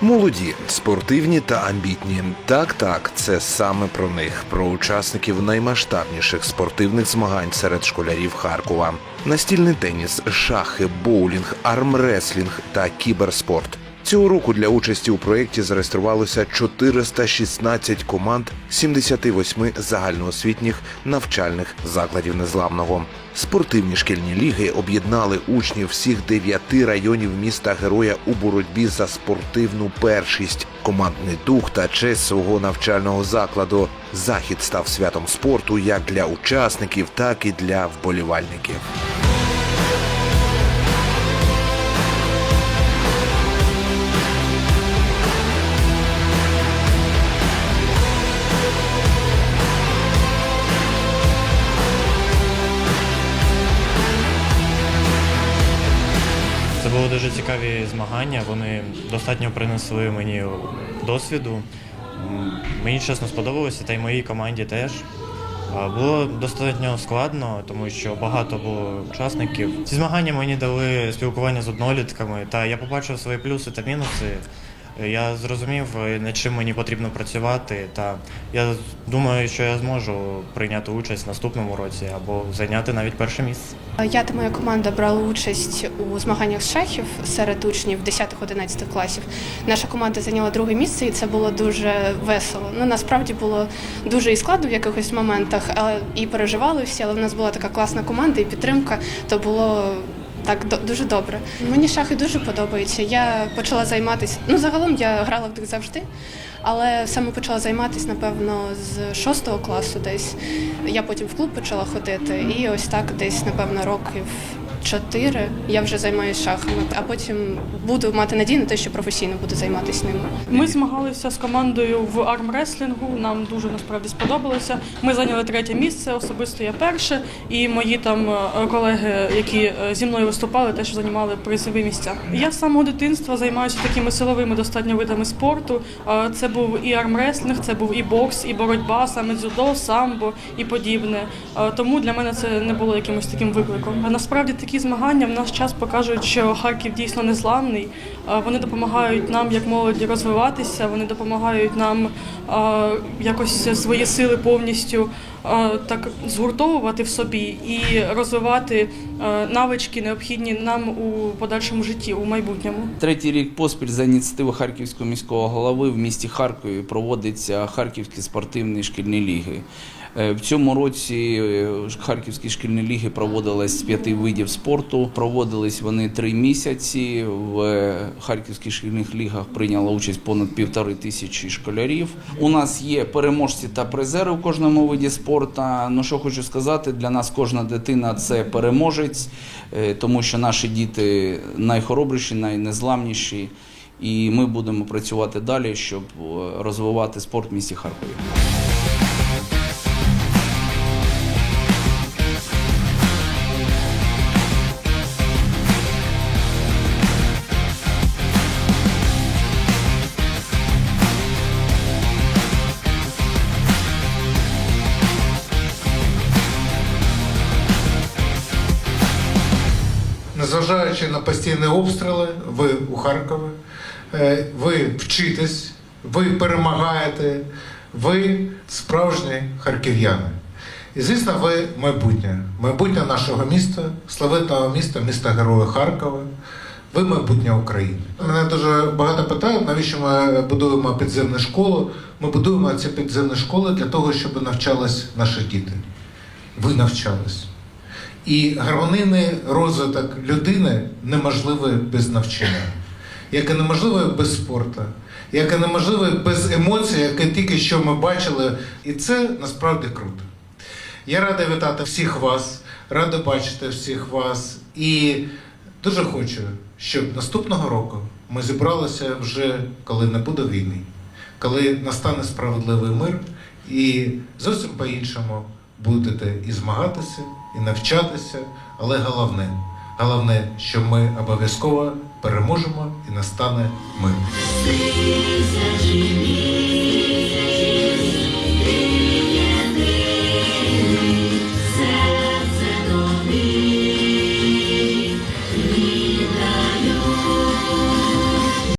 Молоді, спортивні та амбітні. Так, так, це саме про них, про учасників наймасштабніших спортивних змагань серед школярів Харкова. Настільний теніс, шахи, боулінг, армреслінг та кіберспорт. Цього року для участі у проєкті зареєструвалося 416 команд 78 загальноосвітніх навчальних закладів незламного. Спортивні шкільні ліги об'єднали учнів всіх дев'яти районів міста героя у боротьбі за спортивну першість, командний дух та честь свого навчального закладу. Захід став святом спорту як для учасників, так і для вболівальників. Були дуже цікаві змагання. Вони достатньо принесли мені досвіду. Мені чесно сподобалося, та й моїй команді теж. Було достатньо складно, тому що багато було учасників. Ці змагання мені дали спілкування з однолітками, та я побачив свої плюси та мінуси. Я зрозумів, е, над чим мені потрібно працювати, та я думаю, що я зможу прийняти участь в наступному році або зайняти навіть перше місце. Я та моя команда брали участь у змаганнях з шахів серед учнів 10-11 класів. Наша команда зайняла друге місце, і це було дуже весело. Ну насправді було дуже і складно в якихось моментах, але і переживали всі, але в нас була така класна команда і підтримка, то було. Так, дуже добре. Мені шахи дуже подобаються. Я почала займатися. Ну, загалом я грала в них завжди, але саме почала займатися, напевно, з шостого класу десь. Я потім в клуб почала ходити, і ось так десь, напевно, років чотири я вже займаюся шахами, а потім буду мати надію на те, що професійно буду займатися ними. Ми змагалися з командою в армреслінгу. Нам дуже насправді сподобалося. Ми зайняли третє місце, особисто я перше, і мої там е, колеги, які е, зі мною виступали, теж займали призові місця. Я з самого дитинства займаюся такими силовими достатньо видами спорту. Це був і армреслінг, це був і бокс, і боротьба, саме дзюдо, самбо і подібне. Тому для мене це не було якимось таким викликом. А насправді такі змагання в наш час покажуть, що Харків дійсно незламний. Е, Вони допомагають нам як молоді розвиватися, вони допомагають нам е, якось свої сили повністю так згуртовувати в собі і розвивати е, навички, необхідні нам у подальшому житті, у майбутньому. Третій рік поспіль за ініціативи Харківського міського голови в місті Харкові проводиться Харківські спортивні шкільні ліги. Е, В цьому році е, Харківські шкільні ліги проводились з п'яти видів спорту. Проводились вони три місяці. В Харківських шкільних лігах прийняло участь понад півтори тисячі школярів. У нас є переможці та призери в кожному виді спорту. Ну що хочу сказати, для нас кожна дитина це переможець, е, тому що наші діти найхоробріші, найнезламніші. І ми будемо працювати далі, щоб е, розвивати спорт в місті Харкові. Незважаючи на постійні обстріли, ви у Харкові, е, ви вчитесь, ви перемагаєте, ви справжні харків'яни. І звісно, ви майбутнє, майбутнє нашого міста, славетного міста, міста Героя Харкова. Ви майбутнє України. Мене дуже багато питають, навіщо ми будуємо підземну школу. Ми будуємо ці підземні школи для того, щоб навчались наші діти. Ви навчались. І гармонійний розвиток людини неможливий без навчання, як і неможливий без спорту, як і неможливий без емоцій, які тільки що ми бачили. І це насправді круто. Я радий вітати всіх вас, радий бачити всіх вас. І дуже хочу, щоб наступного року ми зібралися вже, коли не буде війни, коли настане справедливий мир, і зовсім по-іншому будете і змагатися, і навчатися. Але головне, головне, що ми обов'язково переможемо і настане мир.